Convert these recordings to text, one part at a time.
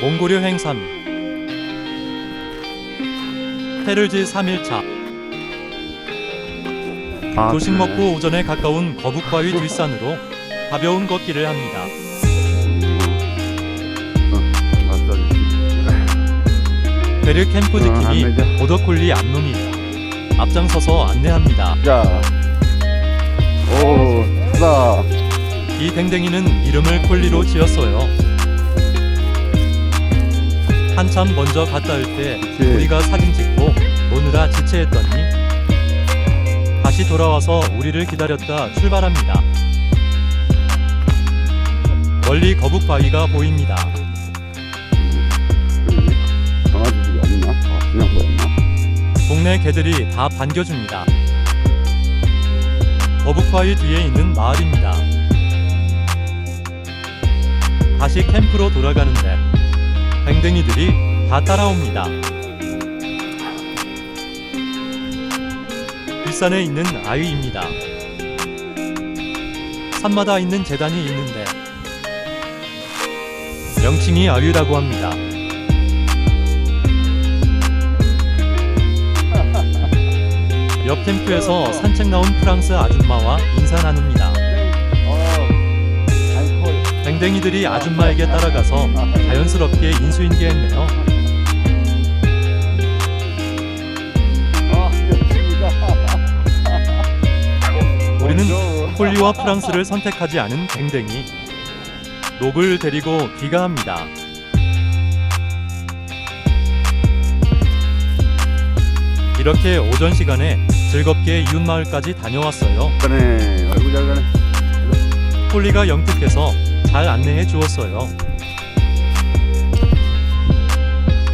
몽고르 행선 테르즈 3일차 아, 조식 그래. 먹고 오전에 가까운 거북바위 뒷산으로 가벼운 걷기를 합니다. 베르 캠프 어, 지킴이. 보더콜리 암놈이다. 앞장서서 안내합니다. 자. 오. 이 댕댕이는 이름을 콜리로 지었어요. 한참 먼저 갔다 올때 그치. 우리가 사진 찍고 노느라 지체했더니 다시 돌아와서 우리를 기다렸다 출발합니다. 멀리 거북 바위가 보입니다. 강아지들이 없나? 아, 그냥 보였나? 동네 개들이 다 반겨줍니다. 거북바위 뒤에 있는 마을입니다. 다시 캠프로 돌아가는데 댕댕이들이 다 따라옵니다. 뒷산에 있는 아이입니다. 산마다 있는 재단이 있는데 명칭이 아유라고 합니다. 옆 캠프에서 산책 나온 프랑스 아줌마와 인사 나눕니다. 댕댕이들이 아줌마에게 따라가서 자연스럽게 인수인계했네요. 우리는. 폴리와 프랑스를 선택하지 않은 댕댕이. 녹을 데리고 귀가합니다. 이렇게 오전 시간에 즐겁게 이웃 마을까지 다녀왔어요. 그래, 얼굴 잘 가네. 폴리가 영특해서 잘 안내해 주었어요.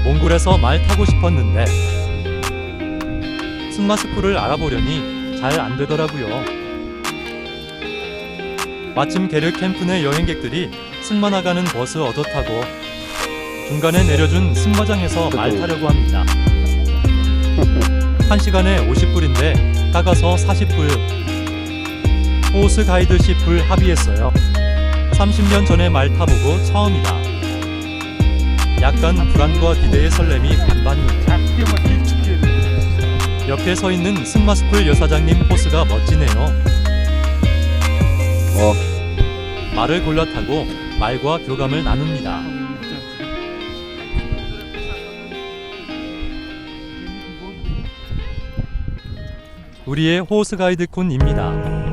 몽골에서 말 타고 싶었는데 승마스쿨을 알아보려니 잘 안 되더라고요. 마침 게르 캠프 내 여행객들이 승마 나가는 버스 얻어 타고 중간에 내려준 승마장에서 말 타려고 합니다. 한 시간에 50불인데 깎아서 40불. 호스 가이드 10불 합의했어요. 30년 전에 말 타보고 처음이다. 약간 불안과 기대의 설렘이 반반입니다. 뒤치기. 옆에 서 있는 승마스쿨 여사장님 포스가 멋지네요. 어, 말을 골라 타고 말과 교감을 나눕니다. 우리의 호스 가이드 쿤입니다.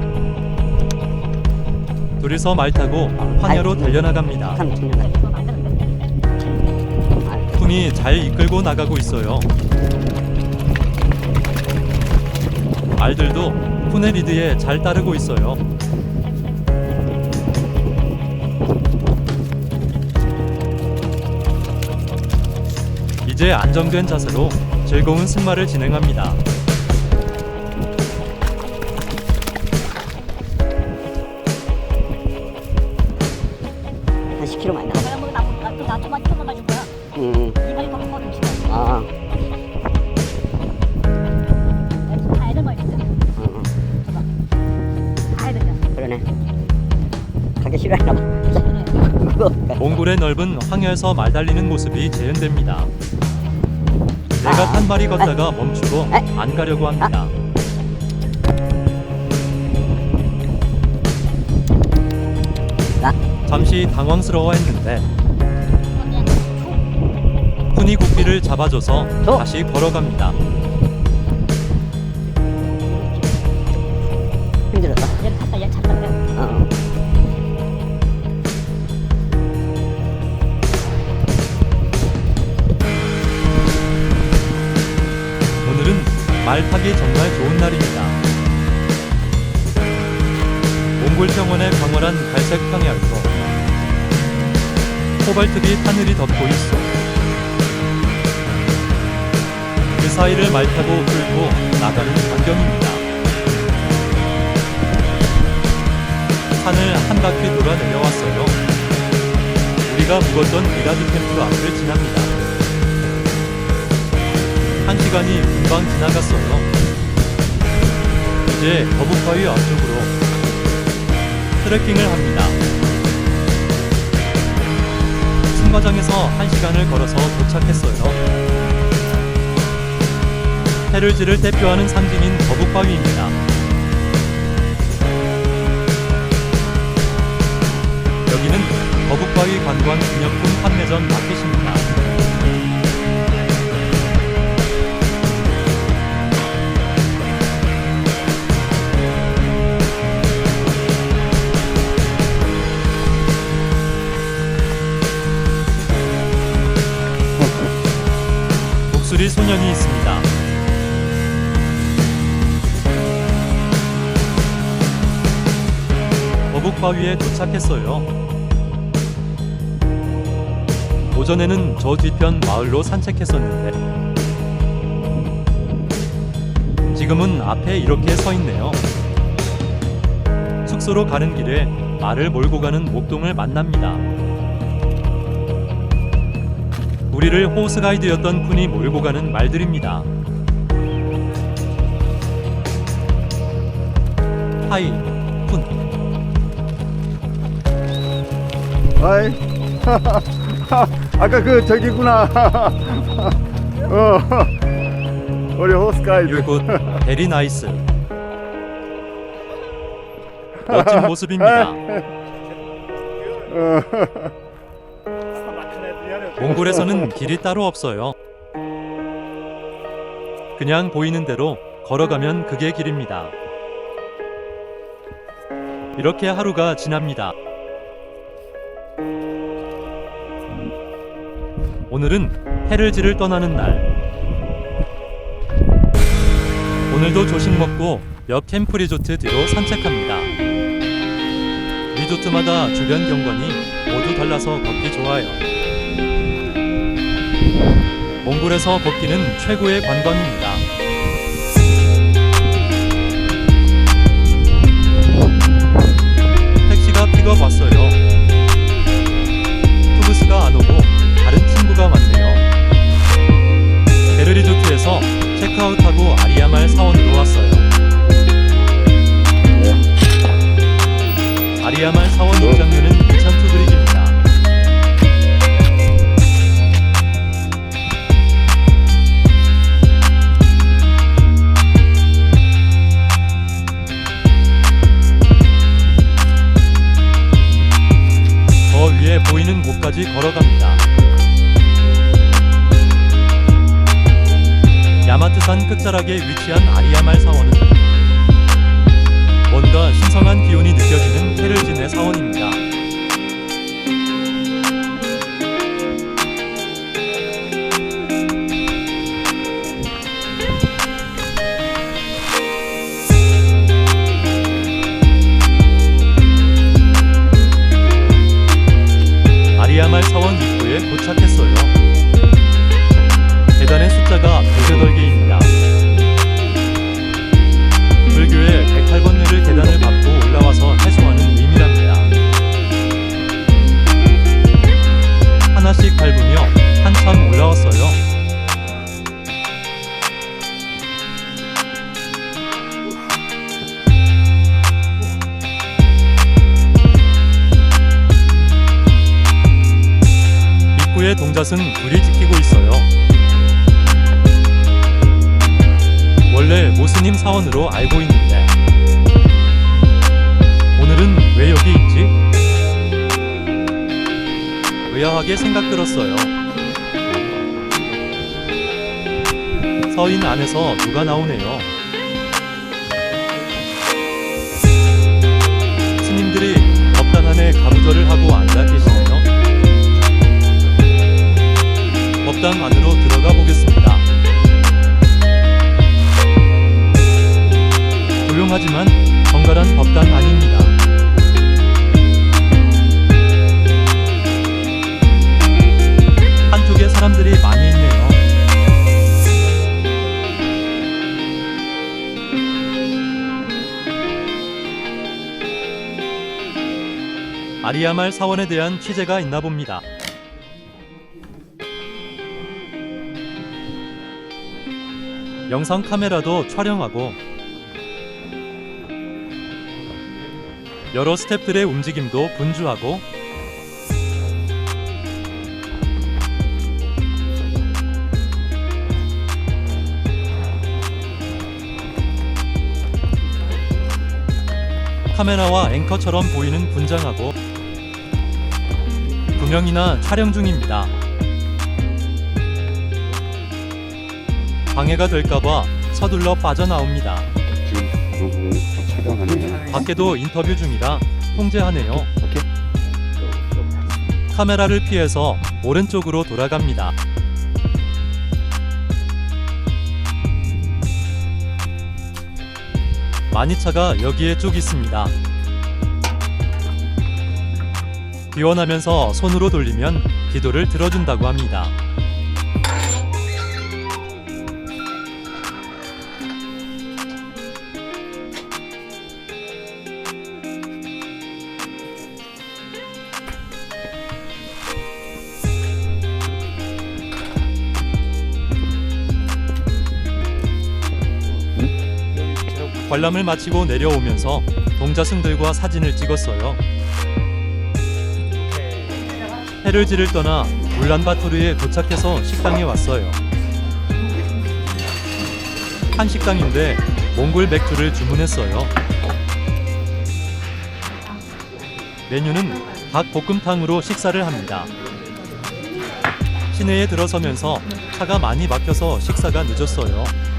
둘이서 말 타고 황야로 달려나갑니다. 쿤이 잘 이끌고 나가고 있어요. 말들도 쿤의 리드에 잘 따르고 있어요. 이제 안정된 자세로 즐거운 승마를 진행합니다. 10kg 많이 조금만 가줄 거야. 아, 가야 될 거야. 응, 응. 가야 되잖아. 그러네. 가기 싫어했나 봐. 그거. 몽골의 넓은 황야에서 말 달리는 모습이 재현됩니다. 내가 탄 말이 걷다가 멈추고 안 가려고 합니다. 잠시 당황스러워했는데 쿤이 고삐를 잡아줘서 저. 다시 걸어갑니다. 힘들었다. 탔다 그래. 어. 오늘은 말 타기 정말 좋은 날입니다. 몽골 평원의 광활한 갈색 평야에서 코발트빛 하늘이 덮고 있어. 그 사이를 말 타고 훑고 나가는 광경입니다. 산을 한 바퀴 돌아 내려왔어요. 우리가 묵었던 미라드 캠프 앞을 지납니다. 한 시간이 금방 지나갔어요. 이제 거북바위 앞쪽으로 트레킹을 합니다. 승마장에서 1시간을 걸어서 도착했어요. 페르지를 대표하는 상징인 거북바위입니다. 여기는 거북바위 관광 기념품 판매점 마켓입니다. 소년이 있습니다. 거북바위에 도착했어요. 오전에는 저 뒤편 마을로 산책했었는데 지금은 앞에 이렇게 서 있네요. 숙소로 가는 길에 말을 몰고 가는 목동을 만납니다. 우리를 호스 가이드였던 분이 몰고 가는 말들입니다. 하이, 푼, 아이. 아까 그 저기구나. 어. 우리 호스 가이드. 유굿, 베리 나이스. 멋진 모습입니다. 어. 몽골에서는 길이 따로 없어요. 그냥 보이는 대로 걸어가면 그게 길입니다. 이렇게 하루가 지납니다. 오늘은 페르지를 떠나는 날. 오늘도 조식 먹고 옆 캠프 리조트 뒤로 산책합니다. 리조트마다 주변 경관이 모두 달라서 걷기 좋아요. 몽골에서 걷기는 최고의 관광입니다. 택시가 픽업 왔어요. 투브스가 안 오고 다른 친구가 왔네요. 베르리조트에서 체크아웃하고 아리아말 사원으로 왔어요. 야마트산 끝자락에 위치한 아리야말 사원은 뭔가 신성한 기운이 느껴지는 테를진의 사원입니다. 아리야말 사원 입구에 도착했어요. 동잣은 불이 지키고 있어요. 원래 모스님 사원으로 알고 있는데 오늘은 왜 여기 있지? 의아하게 생각 들었어요. 서인 안에서 누가 나오네요. 스님들이 법당 안에 가부절을 하고 앉아 계시 법당 안으로 들어가 보겠습니다. 조용하지만 정갈한 법당 아닙니다. 한쪽에 사람들이 많이 있네요. 아리아말 사원에 대한 취재가 있나 봅니다. 영상 카메라도 촬영하고 여러 스태프들의 움직임도 분주하고 카메라와 앵커처럼 보이는 분장하고 구명이나 촬영 중입니다. 방해가 될까봐 서둘러 빠져나옵니다. 지금 촬영하네. 밖에도 인터뷰 중이라 통제하네요. 오케이. 카메라를 피해서 오른쪽으로 돌아갑니다. 마니차가 여기에 쭉 있습니다. 기원하면서 손으로 돌리면 기도를 들어준다고 합니다. 관람을 마치고 내려오면서 동자승들과 사진을 찍었어요. 헤르지를 떠나 울란바토르에 도착해서 식당에 왔어요. 한 식당인데 몽골 맥주를 주문했어요. 메뉴는 닭 볶음탕으로 식사를 합니다. 시내에 들어서면서 차가 많이 막혀서 식사가 늦었어요.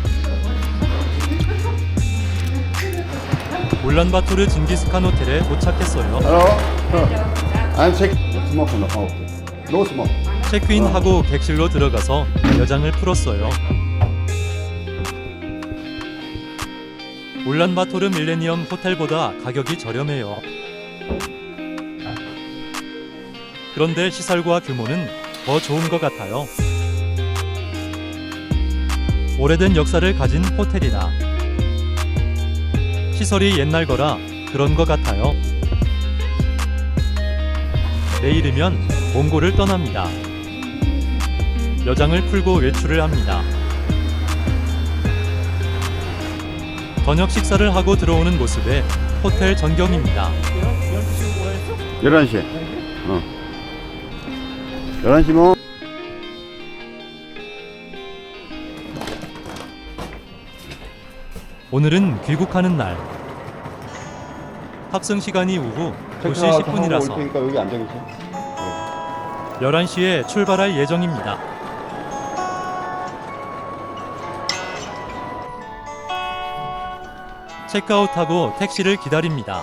울란바토르 징기스칸 호텔에 도착했어요. Hello. I'm check. Smoke no. Oh, okay. No smoke. 체크인하고 객실로 들어가서 여장을 풀었어요. 울란바토르 밀레니엄 호텔보다 가격이 저렴해요. 그런데 시설과 규모는 더 좋은 것 같아요. 오래된 역사를 가진 호텔이라 시설이 옛날 거라 그런 것 같아요. 내일이면 몽골을 떠납니다. 여장을 풀고 외출을 합니다. 저녁 식사를 하고 들어오는 모습에 호텔 전경입니다. 11시. 어. 11시 뭐? 오늘은 귀국하는 날. 탑승 시간이 오후 2시 10분이라서 테니까 여기 앉아 계시. 11시에 출발할 예정입니다. 체크아웃하고 택시를 기다립니다.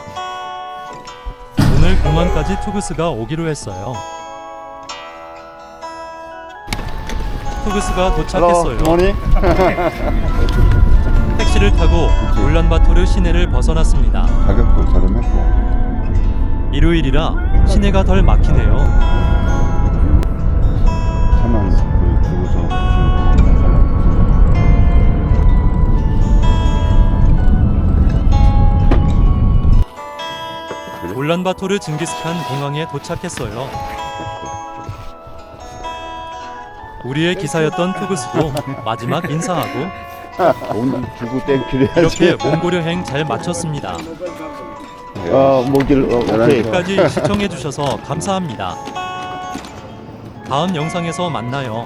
오늘 공항까지 투구스가 오기로 했어요. 투구스가 도착했어요. morning. 택시를 타고 울란바토르 시내를 벗어났습니다. 가격도 저렴했고. 일요일이라 시내가 덜 막히네요. 차만 그 주고서? 울란바토르 징기스칸 공항에 도착했어요. 우리의 기사였던 투구스도 마지막 인사하고 온 주고 땡큐를 이렇게 해야지. 몽골 여행 잘 마쳤습니다. 어, 목일 어, 오케이. 끝까지 시청해 주셔서 감사합니다. 다음 영상에서 만나요.